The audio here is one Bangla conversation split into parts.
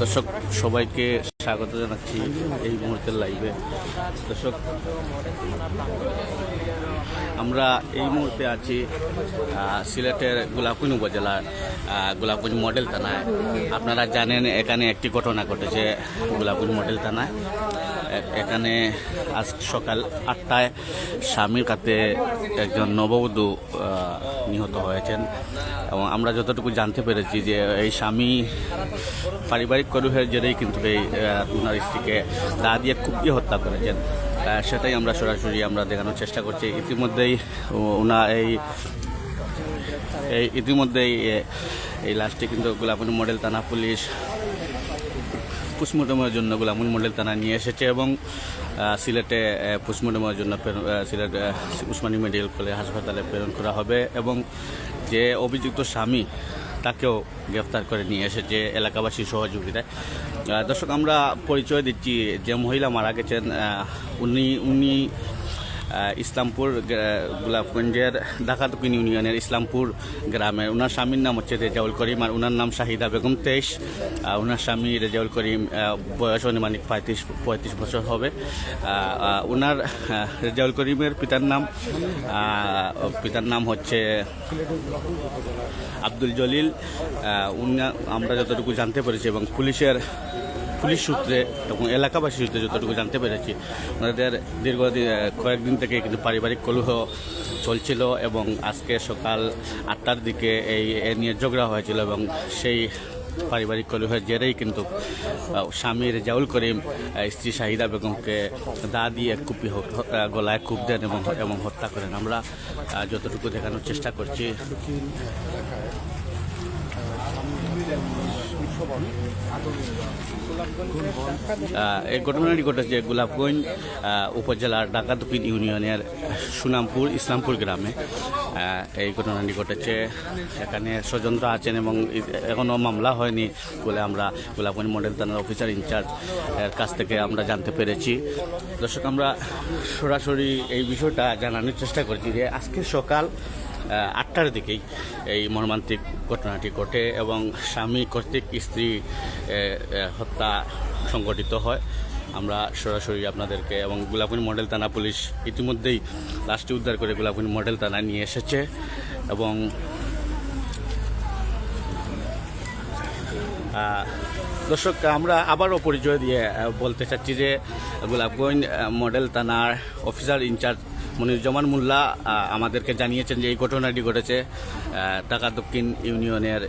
দর্শক সবাইকে স্বাগত জানাচ্ছি এই মুহূর্তের লাইভে দর্শক আমরা এই মুহূর্তে আছি সিলেটের গোলাপগঞ্জ উপজেলার গোলাপগঞ্জ মডেল থানায়। আপনারা জানেন এখানে একটি ঘটনা ঘটেছে গোলাপগঞ্জ মডেল থানায়। এখানে আজ সকাল আটটায় স্বামীর কাতে একজন নববধূ নিহত হয়েছেন। এবং আমরা যতটুকু জানতে পেরেছি যে এই স্বামী পারিবারিক কলহের জেরেই কিন্তু এই ওনার স্ত্রীকে দা দিয়ে কুপিয়ে হত্যা করেছেন। সেটাই আমরা সরাসরি আমরা দেখানোর চেষ্টা করছি। ইতিমধ্যেই ওনা এই এই ইতিমধ্যেই এই লাস্টে কিন্তু গোলাপন মডেল থানা পুলিশ পোস্টমর্টমের জন্য গোলামুল মডেল থানা নিয়ে এসেছে এবং সিলেটে পোস্টমর্টমের জন্য সিলেট উসমানী মেডিকেল কলেজ হাসপাতালে প্রেরণ করা হবে এবং যে অভিযুক্ত স্বামী তাকেও গ্রেফতার করে নিয়ে এসেছে এলাকাবাসী সহযোগিতায়। দর্শক, আমরা পরিচয় দিচ্ছি যে মহিলা মারা গেছেন উনি উনি ইসলামপুর গোলাপগঞ্জের ডাকাতকিন ইউনিয়নের ইসলামপুর গ্রামের ওনার স্বামীর নাম হচ্ছে রেজাউল করিম আর ওনার নাম শাহিদা বেগম তেইশ। ওনার স্বামী রেজাউল করিম বয়স অনুমানিক পঁয়ত্রিশ পঁয়ত্রিশ বছর হবে। ওনার রেজাউল করিমের পিতার নাম পিতার নাম হচ্ছে আব্দুল জলিল। আমরা যতটুকু জানতে পেরেছি এবং পুলিশের পুলিশ সূত্রে এবং এলাকাবাসী সূত্রে যতটুকু জানতে পেরেছি, ওনাদের দীর্ঘদিন কয়েকদিন থেকে কিন্তু পারিবারিক কলহ চলছিল এবং আজকে সকাল আটটার দিকে এই, এ নিয়ে ঝগড়া হয়েছিল এবং সেই পারিবারিক কলহের জেরেই কিন্তু স্বামীর জাউল করিম স্ত্রী শাহিদা বেগমকে দা দিয়ে কুপি গলায় কূপ দেন এবং এবং হত্যা করেন। আমরা যতটুকু দেখানোর চেষ্টা করছি। এই ঘটনাটি ঘটেছে গোলাপগঞ্জ উপজেলার ডাকাতুপিন ইউনিয়নের সুনামপুর, ইসলামপুর গ্রামে। এই ঘটনাটি ঘটেছে। এখানে স্বজনরা আছেন এবং এখনও মামলা হয়নি বলে আমরা গোলাপগঞ্জ মডেল থানার অফিসার ইনচার্জ এর কাছ থেকে আমরা জানতে পেরেছি। দর্শক, আমরা সরাসরি এই বিষয়টা জানানোর চেষ্টা করছি যে আজকে সকাল আটটার দিকেই এই মর্মান্তিক ঘটনাটি ঘটে এবং স্বামী কর্তৃক স্ত্রী হত্যা সংঘটিত হয়। আমরা সরাসরি আপনাদেরকে এবং গোলাপুর মডেল থানা পুলিশ ইতিমধ্যেই লাশটি উদ্ধার করে গোলাপুর মডেল থানা নিয়ে এসেছে এবং দর্শক, আমরা আবারও পরিচয় দিয়ে বলতে চাচ্ছি যে গোলাপগঞ্জ মডেল থানার officer in charge Moniruzzaman Molla আমাদেরকে জানিয়েছেন যে এই ঘটনাটি ঘটেছে টাকা দক্ষিণ ইউনিয়নের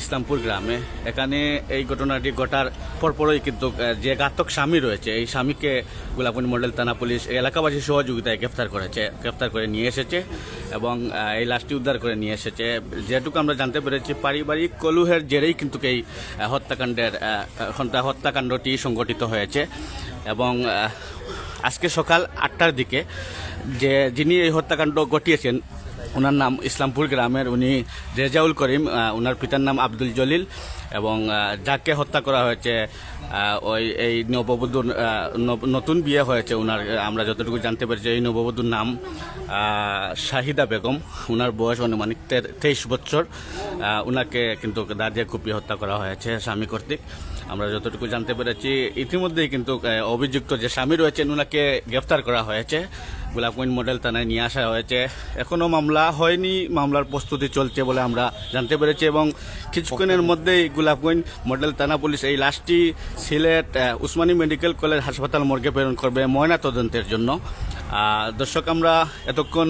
ইসলামপুর গ্রামে। এখানে এই ঘটনাটি ঘটার পরপরই কিন্তু যে ঘাতক স্বামী রয়েছে, এই স্বামীকে গোলাপগঞ্জ মডেল থানা পুলিশ এলাকাবাসীর সহযোগিতায় গ্রেফতার করেছে, গ্রেফতার করে নিয়ে এসেছে এবং এই লাশটি উদ্ধার করে নিয়ে এসেছে। যেটুকু আমরা জানতে পেরেছি, পারিবারিক কলুহের জেরেই কিন্তু এই হত্যাকাণ্ডের হত্যাকাণ্ডটি সংগঠিত হয়েছে এবং আজকে সকাল আটটার দিকে যে যিনি এই হত্যাকাণ্ড ঘটিয়েছেন ওনার নাম ইসলামপুর গ্রামের উনি রেজাউল করিম ওনার পিতার নাম আব্দুল জলিল এবং যাকে হত্যা করা হয়েছে ওই, এই নববধূর নব- নতুন বিয়ে হয়েছে ওনার আমরা যতটুকু জানতে পেরেছি এই নববধূর নাম শাহিদা বেগম। ওনার বয়স অনুমানিক তেইশ বছর। ওনাকে কিন্তু দাঁড়িয়ে কুপিয়ে হত্যা করা হয়েছে স্বামী কর্তৃক। আমরা যতটুকু জানতে পেরেছি, ইতিমধ্যেই কিন্তু অভিযুক্ত যে স্বামী রয়েছেন, ওনাকে গ্রেফতার করা হয়েছে। গোলাপগঞ্জ মডেল থানায় নিয়ে আসা হয়েছে। এখনও মামলা হয়নি, মামলার প্রস্তুতি চলছে বলে আমরা জানতে পেরেছি এবং কিছুক্ষণের মধ্যেই গোলাপগঞ্জ মডেল থানা পুলিশ এই লাশটি সিলেট উসমানী মেডিকেল কলেজ হাসপাতাল মর্গে প্রেরণ করবে ময়না তদন্তের জন্য। দর্শক, আমরা এতক্ষণ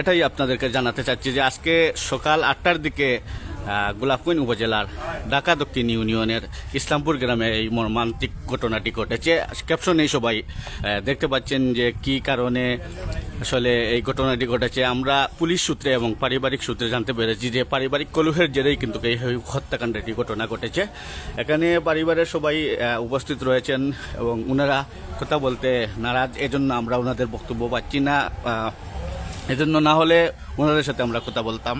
এটাই আপনাদেরকে জানাতে চাচ্ছি যে আজকে সকাল আটটার দিকে গোলাপগঞ্জ উপজেলার ঢাকা দক্ষিণ ইউনিয়নের ইসলামপুর গ্রামে এই মর্মান্তিক ঘটনাটি ঘটেছে। ক্যাপশনেই সবাই দেখতে পাচ্ছেন যে কি কারণে আসলে এই ঘটনাটি ঘটেছে। আমরা পুলিশ সূত্রে এবং পারিবারিক সূত্রে জানতে পেরেছি যে পারিবারিক কলহের জেরেই কিন্তু এই হত্যাকাণ্ডটি ঘটনা ঘটেছে। এখানে পরিবারের সবাই উপস্থিত রয়েছেন এবং ওনারা কথা বলতে নারাজ। এজন্য আমরা ওনাদের বক্তব্য পাচ্ছি না। এজন্য না হলে ওনাদের সাথে আমরা কথা বলতাম।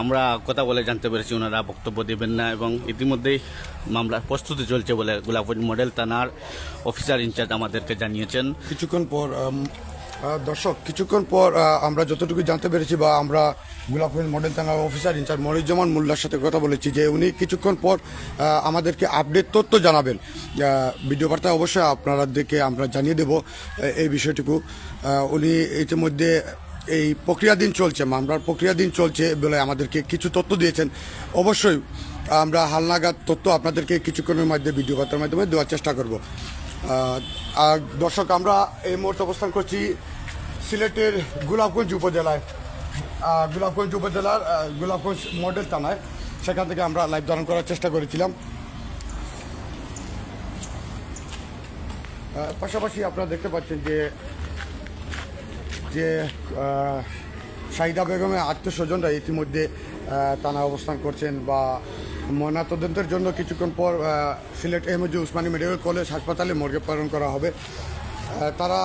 আমরা কথা বলে জানতে পেরেছি ওনারা বক্তব্য দেবেন না এবং ইতিমধ্যেই মামলার প্রস্তুতি চলছে বলে গোলাপগঞ্জ মডেল থানার অফিসার ইনচার্জ আমাদেরকে জানিয়েছেন। কিছুক্ষণ পর দর্শক, কিছুক্ষণ পর আমরা যতটুকু জানতে পেরেছি বা আমরা গোলাপগঞ্জ মডেল থানার অফিসার ইনচার্জ মনিরুজ্জামান মোল্লার সাথে কথা বলেছি যে উনি কিছুক্ষণ পর আমাদেরকে আপডেট তথ্য জানাবেন। ভিডিও বার্তায় অবশ্যই আপনারা দেখে আমরা জানিয়ে দেব এই বিষয়টুকু। উনি ইতিমধ্যে এই প্রক্রিয়াধীন চলছে, মামলার প্রক্রিয়াধীন চলছে বলে আমাদেরকে কিছু তথ্য দিয়েছেন। অবশ্যই আমরা হালনাগাদ তথ্য আপনাদেরকে কিছুক্ষণের মধ্যে ভিডিও বার্তার মাধ্যমে দেওয়ার চেষ্টা করব। আর দর্শক, আমরা এই মুহূর্তে অবস্থান করছি সিলেটের গোলাপগঞ্জ উপজেলায়। গোলাপগঞ্জ উপজেলার গোলাপগঞ্জ মডেল থানায়। সেখান থেকে আমরা লাইভ ধারণ করার চেষ্টা করেছিলাম। পাশাপাশি আপনারা দেখতে পাচ্ছেন যে যে শাহিদা বেগমের আত্মস্বজনরা ইতিমধ্যে থানায় অবস্থান করছেন বা ময়নাতদন্তের জন্য কিছুক্ষণ পর Sylhet MG Osmani medical college হাসপাতালে মর্গে প্রেরণ করা হবে। তারা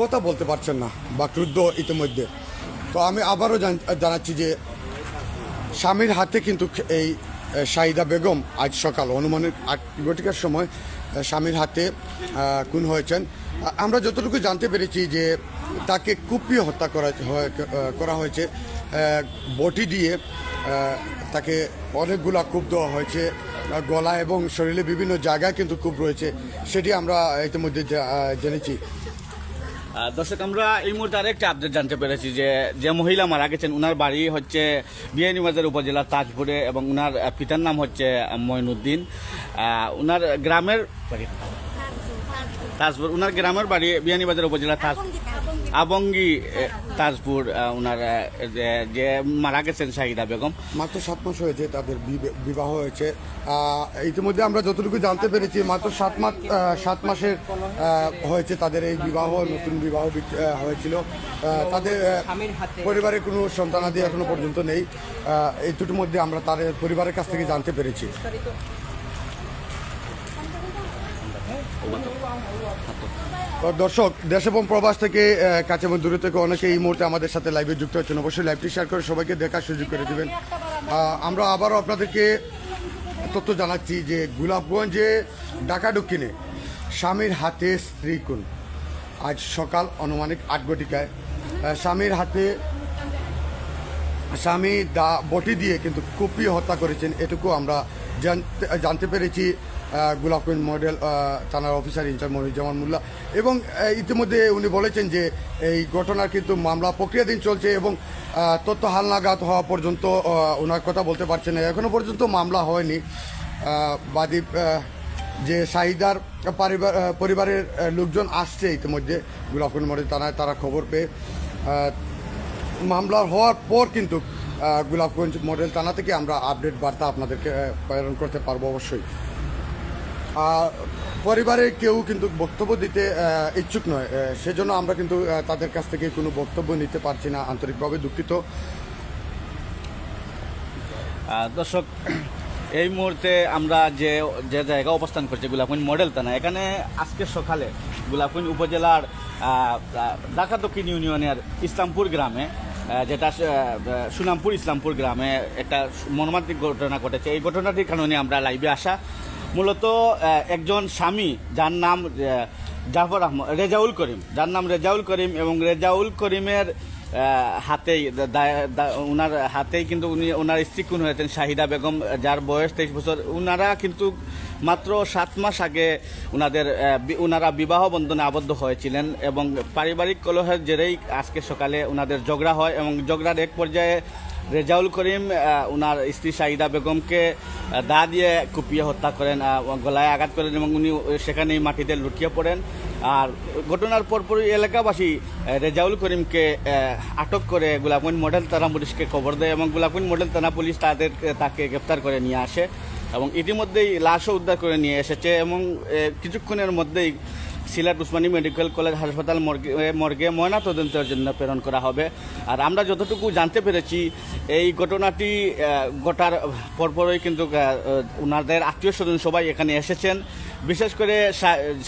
কথা বলতে পারছেন না বা ক্রুদ্ধ ইতিমধ্যে। তো আমি আবারও জানাচ্ছি যে, স্বামীর হাতে কিন্তু এই শাহিদা বেগম আজ সকাল অনুমানিক আট ঘটিকার সময় স্বামীর হাতে খুন হয়েছেন। আমরা যতটুকু জানতে পেরেছি যে তাকে কুপিয়ে হত্যা করা করা হয়েছে। বটি দিয়ে তাকে অনেকগুলা কূপ দেওয়া হয়েছে। গলা এবং শরীরে বিভিন্ন জায়গায় কিন্তু কূপ রয়েছে সেটি আমরা ইতিমধ্যে জেনেছি। দর্শক আমরা এই মুহূর্তে আরেকটা আপডেট জানতে পেরেছি যে যে মহিলা মারা গেছেন উনার বাড়ি হচ্ছে বিয়ানীবাজার উপজেলার তাজপুরে এবং উনার পিতার নাম হচ্ছে আহ, উনার গ্রামের তাজপুর। ওনার গ্রামের বাড়ি বিয়ানীবাজার উপজেলা তাজ আবঙ্গি তাজপুর ওনার যে- মারা গেছেন শাহিদা বেগম। মাত্র সাত মাস হয়েছে তাদের বিবে- বিবাহ হয়েছে। ইতিমধ্যে আমরা যতটুকু জানতে পেরেছি, মাত্র সাত মাস সাত মাসের হয়েছে তাদের এই বিবাহ, নতুন বিবাহ হয়েছিল। তাদের পরিবারে কোনো সন্তানাদি এখনও পর্যন্ত নেই। এই দুটোর মধ্যে আমরা তাদের পরিবারের কাছ থেকে জানতে পেরেছি তো দর্শক, দেশ এবং প্রবাস থেকে কাছে এবং দূরে থেকে অনেকে এই মুহূর্তে আমাদের সাথে লাইভে যুক্ত হচ্ছেন অবশ্যই লাইভটি শেয়ার করে সবাইকে দেখার সুযোগ করে দেবেন। আমরা আবারও আপনাদেরকে তথ্য জানাচ্ছি যে গোলাপগঞ্জে ঢাকা দক্ষিণে স্বামীর হাতে স্ত্রী আজ সকাল আনুমানিক আট ঘটিকায় স্বামীর হাতে স্বামী দা বটি দিয়ে কিন্তু কুপিয়ে হত্যা করেছেন, এটুকু আমরা জানতে পেরেছি। আহ, গোলাপগঞ্জ মডেল থানার officer in charge Moniruzzaman Molla. এবং ইতিমধ্যে উনি বলেছেন যে এই ঘটনার কিন্তু মামলা প্রক্রিয়াধীন চলছে এবং তথ্য হালনাগাদ হওয়া পর্যন্ত ওনার কথা বলতে পারছেন না। এখনও পর্যন্ত মামলা হয়নি। বাদী যে পরিবার পরিবারের লোকজন আসছে ইতিমধ্যে গোলাপগঞ্জ মডেল থানায় তারা খবর পেয়ে মামলা হওয়ার পর কিন্তু গোলাপগঞ্জ মডেল থানা থেকে আমরা আপডেট বার্তা আপনাদেরকে প্রেরণ করতে পারব অবশ্যই। পরিবারের কেউ কিন্তু বক্তব্য দিতে ইচ্ছুক নয়। সেজন্য আমরা কিন্তু তাদের কাছ থেকে কোনো বক্তব্য নিতে পারছি না, আন্তরিকভাবে দুঃখিত। দর্শক, এই মুহূর্তে আমরা যে যে জায়গা অবস্থান করছি, গোলাপগঞ্জ মডেল থানা, এখানে আজকে সকালে গোলাপগঞ্জ উপজেলার ঢাকা দক্ষিণ ইউনিয়নের ইসলামপুর গ্রামে যেটা সুনামপুর ইসলামপুর গ্রামে একটা মর্মান্তিক ঘটনা ঘটেছে। এই ঘটনাটির কারণে আমরা লাইভে আসা। মূলত একজন স্বামী যার নাম জাফর আহমদ রেজাউল করিম। যার নাম রেজাউল করিম এবং রেজাউল করিমের হাতেই ওনার হাতেই কিন্তু উনি ওনার স্ত্রী খুন হয়েছেন, শাহিদা বেগম, যার বয়স তেইশ বছর। ওনারা কিন্তু মাত্র সাত মাস আগে ওনাদের ওনারা বিবাহ বন্ধনে আবদ্ধ হয়েছিলেন এবং পারিবারিক কলহের জেরেই আজকে সকালে ওনাদের ঝগড়া হয় এবং ঝগড়ার এক পর্যায়ে রেজাউল করিম ওনার স্ত্রী শাহিদা বেগমকে দা দিয়ে কুপিয়ে হত্যা করেন গলায় আঘাত করেন এবং উনি সেখানেই মাটিতে লুটিয়ে পড়েন। আর ঘটনার পরপরই এলাকাবাসী রেজাউল করিমকে আটক করে গোলাপগঞ্জ মডেল থানা পুলিশকে খবর দেয় এবং গোলাপগঞ্জ মডেল থানা পুলিশ তাদের তাকে গ্রেপ্তার করে নিয়ে আসে এবং ইতিমধ্যেই লাশও উদ্ধার করে নিয়ে এসেছে এবং কিছুক্ষণের মধ্যেই সিলেট উসমানী মেডিকেল কলেজ হাসপাতাল মর্গে মর্গে ময়না তদন্তের জন্য প্রেরণ করা হবে। আর আমরা যতটুকু জানতে পেরেছি, এই ঘটনাটি ঘটার পরপরই কিন্তু ওনাদের আত্মীয় স্বজন সবাই এখানে এসেছেন। বিশেষ করে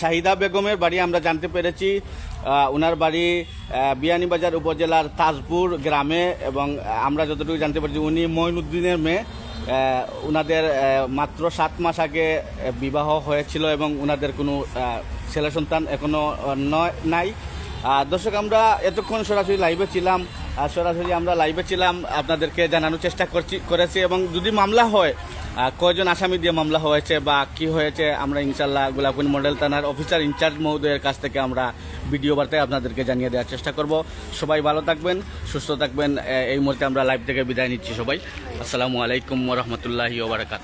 শাহিদা বেগমের বাড়ি আমরা জানতে পেরেছি। ওনার বাড়ি বিয়ানীবাজার উপজেলার তাজপুর গ্রামে এবং আমরা যতটুকু জানতে পেরেছি, উনি মঈনুদ্দিনের মেয়ে। ওনাদের মাত্র সাত মাস আগে বিবাহ হয়েছিল এবং ওনাদের কোনো ছেলে সন্তান এখনও নয়, নাই। দর্শক, আমরা এতক্ষণ সরাসরি লাইভে ছিলাম। সরাসরি আমরা লাইভে ছিলাম। আপনাদেরকে জানানোর চেষ্টা করছি, করেছি এবং যদি মামলা হয় কয়জন আসামি দিয়ে মামলা হয়েছে বা কি হয়েছে, আমরা ইনশাল্লাহ গোলাপগঞ্জ মডেল থানার অফিসার ইনচার্জ মহোদয়ের কাছ থেকে আমরা ভিডিও বার্তায় আপনাদেরকে জানিয়ে দেওয়ার চেষ্টা করব। সবাই ভালো থাকবেন, সুস্থ থাকবেন এই মুহূর্তে আমরা লাইভ থেকে বিদায় নিচ্ছি সবাই। আসসালামু আলাইকুম রহমতুল্লাহি ওবরাকাত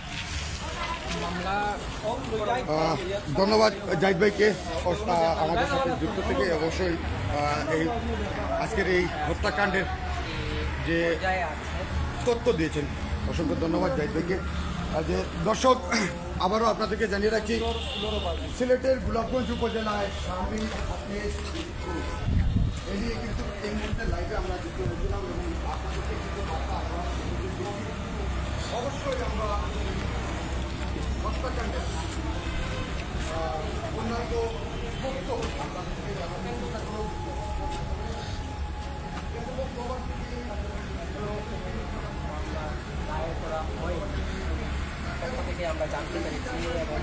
ধন্যবাদ জাহিদ ভাইকে আমাদের সাথে যুক্ত থেকে। অবশ্যই এই আজকের এই হত্যাকাণ্ডের যে তথ্য দিয়েছেন, অসংখ্য ধন্যবাদ জাহিদ ভাইকে। যে দর্শক, আবারও আপনাদেরকে জানিয়ে রাখি, সিলেটের গোলাপগঞ্জ উপজেলায় স্বামী হাতে এই নিয়ে কিন্তু এই মুহূর্তে লাইভে আমরা যুক্ত হয়েছিলাম এবং আপনাদেরকে আমরা অবশ্যই আমরা হত্যাকাণ্ডের অন্যান্য আপনাদেরকে জানানোর চেষ্টা আমরা জানতে পেরেছি এবং